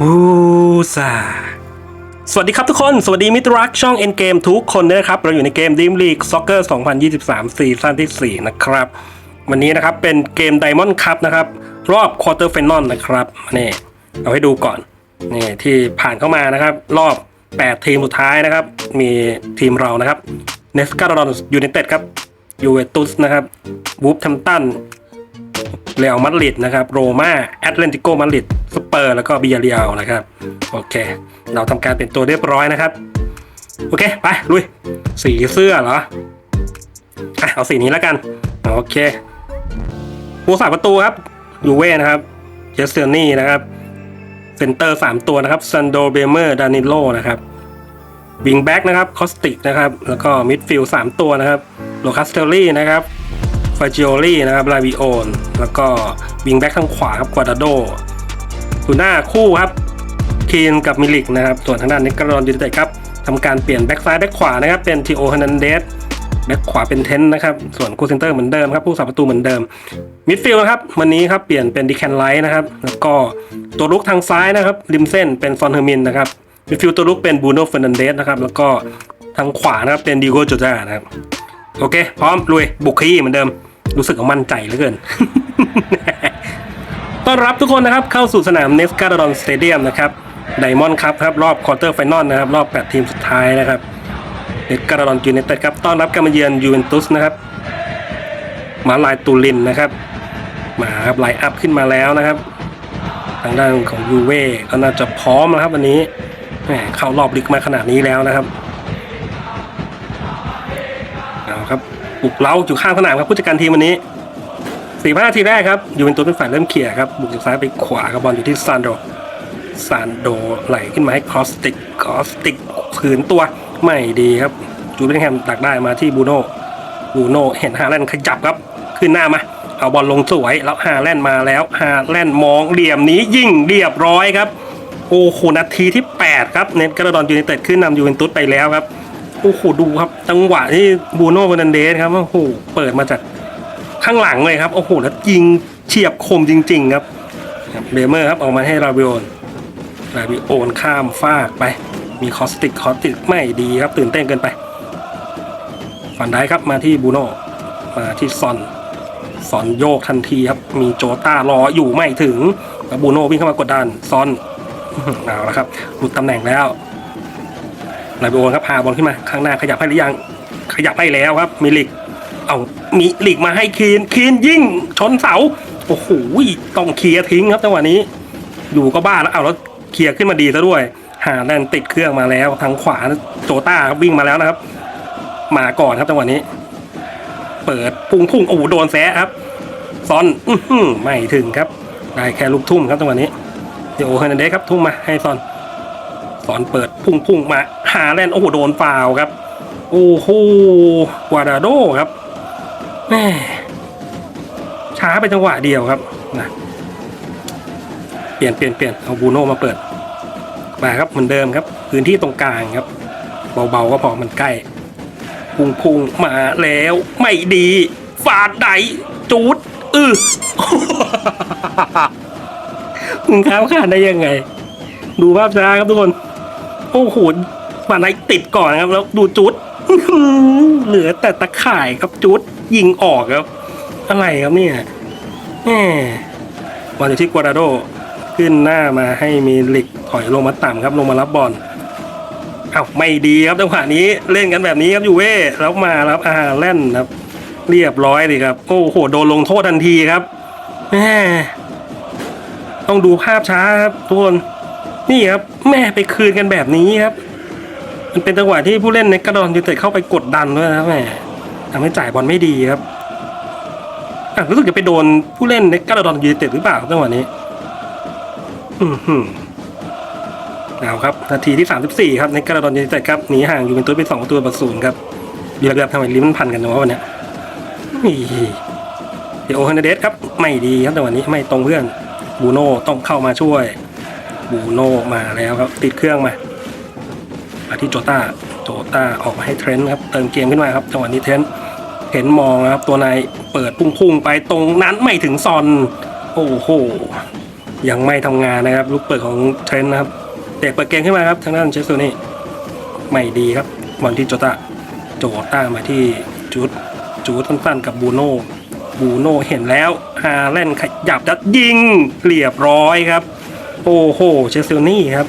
ฮูซาสวัสดีครับทุกคน สวัสดีมิตรรักช่อง Endgame ทุกคนนะครับ เราอยู่ในเกม Dream League Soccer 2023 ซีซั่นที่ 4 นะครับ วันนี้นะครับเป็นเกม Diamond Cup นะครับ รอบ Quarter Final นะครับนี่เอาให้ดูก่อนนี่ที่ผ่านเข้ามานะครับ รอบ 8 ทีมสุดท้ายนะครับ มีทีมเรานะครับเนสกา d ดอนยู i นเต็ดครับยูเวนตุสนะครับวูฟแฮมตัน เรอัลมาดริดนะครับ โรม่าแอตเลติโกมาดริดสเปอร์ แล้วก็บิยาเรียลนะครับ โอเค เราทำการเปลี่ยนตัวเรียบร้อยนะครับ โอเค ไป ลุย สีเสื้อเหรอ อะ เอาสีนี้แล้วกัน โอเคผู้สาประตูครับ ยูเว่นะครับเจสเซอร์นี่นะครับเซนเตอร์ 3 ตัวนะครับซันโดเบเมอร์ดานิโลนะครับวิงแบ็กนะครับคอสติกนะครับ แล้วก็มิดฟิลด์3ตัวนะครับโลคัสเทลลี่นะครับ ฟาจิโอลี่นะครับลาวิโอนแล้วก็วิงแบ็กทางขวาครับกวาดาโดคูหน้าคู่ครับคีนกับมิลิกนะครับส่วนทางด้านนิกรอนยูไนเต็ดครับทำการเปลี่ยนแบ็กซ้ายแบ็กขวานะครับเป็นทีโอฮันันเดสแบ็กขวาเป็นเทนนะครับ ส่วนคู่เซนเตอร์เหมือนเดิมครับ ผู้สาประตูเหมือนเดิม มิดฟิลด์นะครับ วันนี้ครับ เปลี่ยนเป็นดิแคนไลท์นะครับ แล้วก็ตัวลุกทางซ้ายนะครับ ริมเส้นเป็นฟอนเฮอร์มินนะครับ มิดฟิลด์ตัวลุกเป็นบูโน่เฟรนันเดสนะครับ แล้วก็ทางขวานะครับ เป็นดิโก้โจจานะครับ โอเค พร้อมลุยบุกขี้เหมือนเดิม รู้สึกมั่นใจเหลือเกิน ต้อนรับทุกคนนะครับเข้าสู่สนามเนสกา d ดอนสเตเดียมนะครับไดมอนด์ครับครับรอบควอเตอร์ไฟนอลนะครับ รอบ 8 ทีมสุดท้ายนะครับเนสกา d ดอนยูเนเต็ดครับต้อนรับการมาเยือนยูเวนตุสนะครับ มาลายตูลินนะครับ มาครับไลน์อัพขึ้นมาแล้วนะครับ ทางด้านของยูเว่ก็น่าจะพร้อมนะครับวันนี้เข้ารอบลึกมาขนาดนี้แล้วนะครับ บุกเล้าอยู่ข้างสนามครับผู้จัดการทีมวันนี้สี่ห้าทีแรกครับยูเวนตุสเป็นฝ่ายเริ่มเขี่ยครับบุกจากซ้ายไปขวาครับบอลอยู่ที่ซานโดซานโดไหลขึ้นมาให้คอสติกคอสติกขืนตัวไม่ดีครับจูเลียนแฮมดักได้มาที่บูโน่บูโน่เห็นฮาแลนด์ขยับครับ ขึ้นหน้ามา เอาบอลลงสวยแล้วฮาแลนด์มาแล้วฮาแลนด์มองเหลี่ยมนี้ยิ่งเรียบร้อยครับโอ้โหนาทีที่ 8 ครับเนตกระดอนยูไนเต็ดขึ้นนำยูเวนตุสไปแล้วครับ โอ้โหดูครับ จังหวะที่บูโน่เฟอร์นันเดสครับโอ้โหเปิดมาจากข้างหลังเลยครับโอ้โหแล้วยิงเฉียบคมจริง ๆ ครับเบเมอร์ครับออกมาให้ราบิโอนราบิโอนข้ามฟากไป มีคอสติกคอสติกไม่ดีครับ ตื่นเต้นเกินไปฝันได้ครับมาที่บูโน่มาที่ซอนซอนโยกทันทีครับ มีโจต้ารออยู่ไม่ถึงแล้วบูโน่วิ่งเข้ามากดดันซอนเอาละครับหลุดตำแหน่งแล้ว ลายบอนครับพาบอลขึ้นมาข้างหน้าขยับให้หรือยัง ขยับให้แล้วครับมิลิก เอามีลิกมาให้คีนคีนยิงชนเสาโอ้โหต้องเคลียร์ทิ้งครับจังหวะนี้ อยู่ก็บ้าแล้วเอาแล้วเคลียร์ขึ้นมาดีซะด้วย หาแลนติดเครื่องมาแล้วทางขวาโจต้าวิ่งมาแล้วนะครับ มาก่อนครับจังหวะนี้ เปิดพุ่งพุ่งโอ้โหโดนแซะครับซอนอืไม่ถึงครับ ได้แค่ลูกทุ่มครับจังหวะนี้เดี๋ยวโอเฮนเดสครับทุ่มมาให้ซอน สอนเปิดพุ่งพุ่งมาหาแลนด์โอ้โหโดนฟาวครับ โอ้โหวาดาโดครับแม่ช้าไปจังหวะเดียวครับนะเปลี่ยนเปลี่ยนเปลี่ยนเอาบูโน่มาเปิดมาครับเหมือนเดิมครับ พื้นที่ตรงกลางครับ เบาๆก็พอมันใกล้พุ่งพุ่งมาแล้วไม่ดีฟาดไดจูดอือมึงข้ามขาดได้ยังไง ดูภาพช้าครับทุกคน โอ้โหปาไนติดก่อนนะครับ แล้วดูจุดเหลือแต่ตะข่ายครับจุดยิงออกครับ อะไรครับเนี่ยแหมบอลอยู่ที่กัวราโดขึ้นหน้ามาให้มีลิกถอยลงมาต่ำครับ ลงมารับบอลเอ้าไม่ดีครับจังหวะนี้เล่นกันแบบนี้ครับยูเว่แล้วมาครับอาแล่นครับ เรียบร้อยเลยครับ โอ้โหโดนลงโทษทันทีครับแหมต้องดูภาพช้าครับทุกคน นี่ครับแม่ไปคืนกันแบบนี้ครับ มันเป็นจังหวะที่ผู้เล่นในกระดอนยูเต็ดเข้าไปกดดันด้วยนะแม่ทำให้จ่ายบอลไม่ดีครับรู้สึกจะไปโดนผู้เล่นในกระดอนยูเต็ดหรือเปล่าจังหวะนี้ อือหือเอาครับ นาทีที่ 34 ครับในกระดอนยูเต็ดครับหนีห่างอยู่เป็นตัวเป็นสองประศูนย์ครับเบียร์แบบทำไมลิ้นมันพันกันเนาะวันนี้นี่เดี๋ยวโอฮันเดสครับ ไม่ดีครับแต่วันนี้ไม่ตรงเพื่อนบูโน่ต้องเข้ามาช่วย บูโนมาแล้วครับ ติดเครื่องมามาที่โจต้าโจต้าออกมาให้เทรนต์ครับ เติมเกมขึ้นมาครับจังหวะนี้เทรนต์เห็นมองนะครับ ตัวนายเปิดพุ่งๆไปตรงนั้นไม่ถึงซอน โอ้โห ยังไม่ทำงานนะครับ ลูกเปิดของเทรนต์นะครับเตะเปิดเกมขึ้นมาครับ ทางด้านเชสโซนี่ไม่ดีครับบอลที่โจตาโจต้ามาที่จูดจูดสั้นๆกับบูโนบูโนเห็นแล้วฮาแลนขยับยัดยิงเรียบร้อยครับ โอ้โหเชสโซนี่ครับ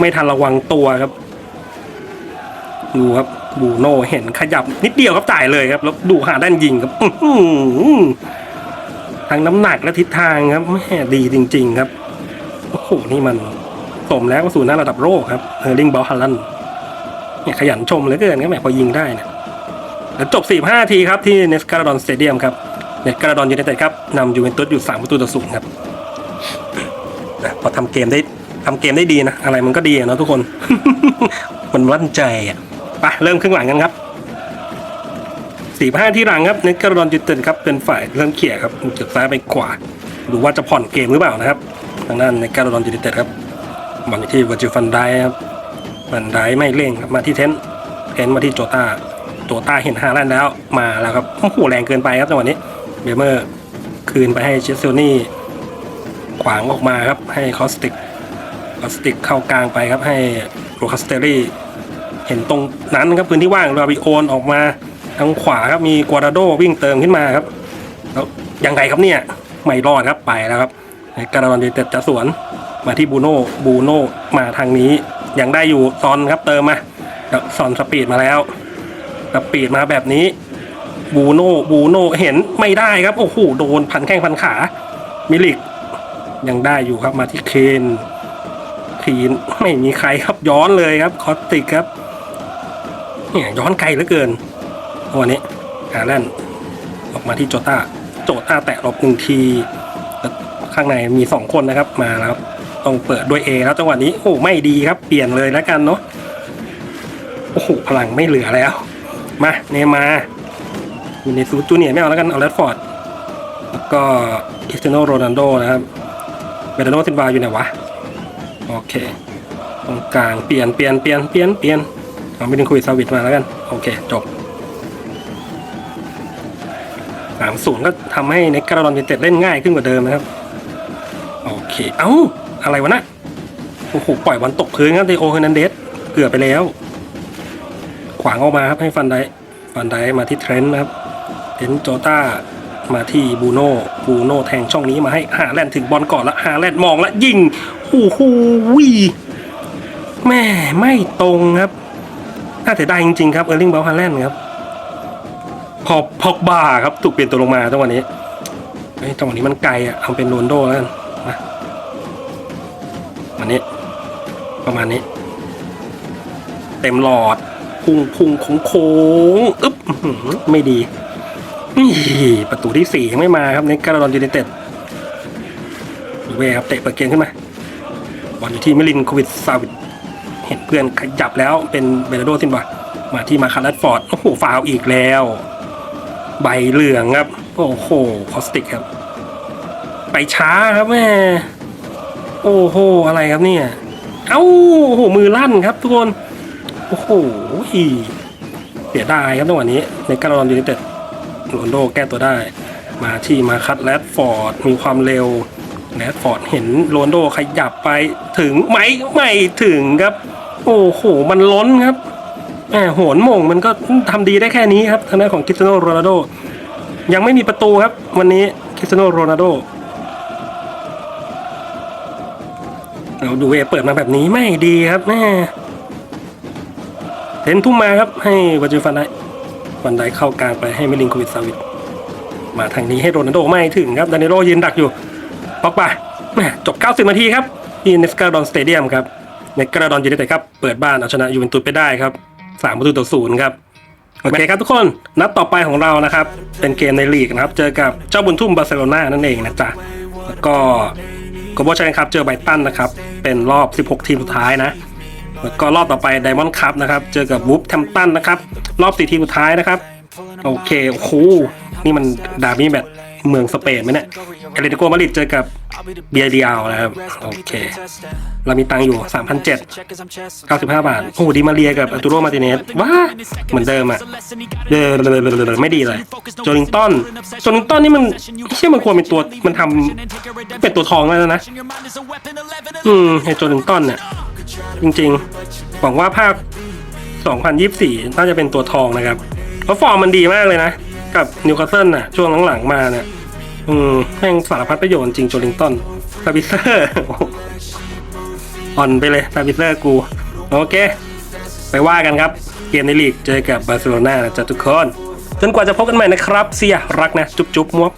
ไม่ทันระวังตัวครับ ดูครับบูโน่เห็นขยับนิดเดียวครับจ่ายเลยครับ แล้วดูหาด้านยิงครับทั้งน้ำหนักและทิศทางครับแม่ดีจริง ๆ ครับโอ้โหนี่มันสมแล้วก็สู่หน้าระดับโลกครับเฮอร์ลิงบอลฮัลลันเนี่ยขยันชมเหลือเกินครับแหมพอยิงได้นะแล้วจบ 45 ทีครับที่เนสการ์ดอนสเตเดียมครับเนสการ์ดอนยูไนเต็ดครับนำยูเวนตุสอยู่ 3 ประตูต่อศูนย์ครับ นะพอทำเกมได้ทำเกมได้ดีนะ อะไรมันก็ดีอะเนะทุกคน มันมั่นใจอะไปเริ่มครึ่งหลังกันครับสี่ห้าที่หลังครับเนกการ์ดอนยูไนเต็ดครับเป็นฝ่ายเริ่มเขี่ยครับจากซ้ายไปขวาดูว่าจะผ่อนเกมหรือเปล่านะครับ ทางด้านเนการดอนยูไนเต็ดครับบอลที่วอร์จิฟันไดครับฟันไดไม่เร่งครับมาที่เทนเทนมาที่โจตาโจตาเห็นฮาแลนด์แล้วมาแล้วครับโอ้โหแรงเกินไปครับจังหวะนี้เบเมอร์คืนไปให้เชสเซลนี่ ขวางออกมาครับ ให้คอสติกพลาสติกเข้ากลางไปครับ ให้โรคัสเตอรี่เห็นตรงนั้นครับพื้นที่ว่างราบิโอนออกมาทางขวาครับมีกัวราโดวิ่งเติมขึ้นมาครับแล้วยังไงครับเนี่ยไม่รอดครับไปแล้วครับการันดีเต็ดจะสวนมาที่บูโน่บูโน่มาทางนี้ยังได้อยู่ซอนครับเติมมาแล้วซอนสปีดมาแล้วสปีดมาแบบนี้บูโน่บูโน่เห็นไม่ได้ครับ โอ้โห โดนพันแข้งพันขา มิลิก ยังได้อยู่ครับมาที่เคนทีนไม่มีใครครับย้อนเลยครับคอสติกครับเนี่ยย้อนไกลเหลือเกินวันนี้ฮาแลนด์ออกมาที่โจต้าโจต้าแตะหลบหนึ่งที ข้างในมีสองคนนะครับมาแล้วครับต้องเปิดด้วยเอแล้วจังหวะนี้โอ้ไม่ดีครับเปลี่ยนเลยแล้วกันเนาะโอ้โหพลังไม่เหลือแล้ว มาเนมาวินิซูจูเนียไม่เอาแล้วกันเอาแรดฟอร์ดแล้วก็คริสเตียโนโรนัลโดนะครับ เบรโนซินบาอยู่ไหนวะ โอเค ตรงกลางเปลี่ยนเปลี่ยนเปลี่ยนเปลี่ยนเปลี่ยนเอาไม่ถึงคุยซาวิตมาแล้วกัน โอเค จบสามศูนย์ก็ทำให้ในกระดอนยูไนเต็ดเล่นง่ายขึ้นกว่าเดิมนะครับ โอเค เอ้า อะไรวะนะโอ้โหปล่อยบอลตกพื้นครับเดโอเฮนันเดสเกือบไปแล้ว ขวางออกมาครับให้ฟันไดฟันไดมาที่เทรนต์นะครับเทรนโจต้า มาที่บูโน่บูโน่แทงช่องนี้มาให้ฮาแลนด์ถึงบอลก่อนล้วฮาแลนด์มองล้วยิงโอ้โหวิแม่ไม่ตรงครับน่าเสียดายจริงๆครับเออร์ลิงเบลฮาแลนด์ครับพอพอกบาครับถูกเปลี่ยนตัวลงมาจังหวะนี้เฮ้จังหวะนี้มันไกลอะเอาเป็นโรนโดแล้วกันมาวันนี้ ประมาณนี้ เต็มหลอดพุ่งพุ่งโค้งโค้งอึ๊บไม่ดี ประตูที่สี่ยังไม่มาครับในการดอนยูไนเต็ดดูเวครับเตะเปิดเกมขึ้นมาบอลอยู่ที่มิลินโควิดซาวิดเห็นเพื่อนขยับแล้วเป็นเบรโดซินบามาที่มาคาร์ลฟอร์ดโอ้โหฟาวอีกแล้ว ใบเหลืองครับ โอ้โหคอสติกครับ ไปช้าครับแม่โอ้โหอะไรครับเนี่ย เอ้าโอ้โหมือลั่นครับทุกคน โอ้โหเสียดายครับจังหวะนี้ในการดอนยูไนเต็ด โรนโดแก้ตัวได้ มาที่มาคัดแรดฟอร์ดมีความเร็วแรดฟอร์ดเห็นโรนโดขยับไปถึงไหมไม่ถึงครับ โอ้โห มันล้นครับแหมโหนมงมันก็ทำดีได้แค่นี้ครับทางด้านของคริสเตียโนโรนัลโดยังไม่มีประตูครับ วันนี้คริสเตียโนโรนัลโดเราดูเวเปิดมาแบบนี้ไม่ดีครับแม่เทนทุ่มมาครับให้วัจิฟันได้ ฟันได้เข้ากลางไปให้มิลินโควิดซาวิดมาทางนี้ให้โรนัลโดไม่ถึงครับดานิโลยืนดักอยู่ปอกไปแหม่จบ 90 นาทีครับที่เนสกาดอนสเตเดียมครับเนสกาดอนยูไนเต็ดครับเปิดบ้านเอาชนะยูเวนตุสไปได้ครับ3ประตูต่อศูนย์ครับโอเคครับทุกคนนัดต่อไปของเรานะครับ เป็นเกมในลีกนะครับ เจอกับเจ้าบุญทุ่มบาร์เซโลนานั่นเองนะจ๊ะแล้วก็โกโบชัยครับเจอไบรตันนะครับ เป็นรอบ 16 ทีมสุดท้ายนะ แล้วก็รอบต่อไปไดมอนด์คัพนะครับ เจอกับวูฟแทมตันนะครับ รอบ4ทีมสุดท้ายนะครับ โอเค โอ้โห นี่มันดาร์บี้แมตช์เมืองสเปนไหมเนี่ยเอเลติโกมาริดเจอกับเบียร์เดียนะครับ โอเค เรามีตังค์อยู่ 3,700 95 บาท โอ้โหดีมาเรียกับอัตูโรมาติเนสว้าเหมือนเดิมอะเดอไม่ดีเลย โจลิงตันโจลิงตันนี่มันเชื่อมันควรเป็นตัวมันทำเป็นตัวทองแล้วนะ อืมไอโจลิงตันเนี่ย จริงๆ หวังว่าภาค2024 น่าจะเป็นตัวทองนะครับ เพราะฟอร์มมันดีมากเลยนะ กับนิวคาสเซิลน่ะ ช่วงหลังๆมาเนี่ย อืมแม่งสารพัดประโยชน์จริงโจลิงตันซาบิเซอร์อ่อนไปเลยซาบิเซอร์กู โอเค ไปว่ากันครับ เกมในลีกเจอกับบาร์เซโลนานะจ๊ะทุกคน จนกว่าจะพบกันใหม่นะครับ เสียรักนะ จุ๊บจุ๊บมัว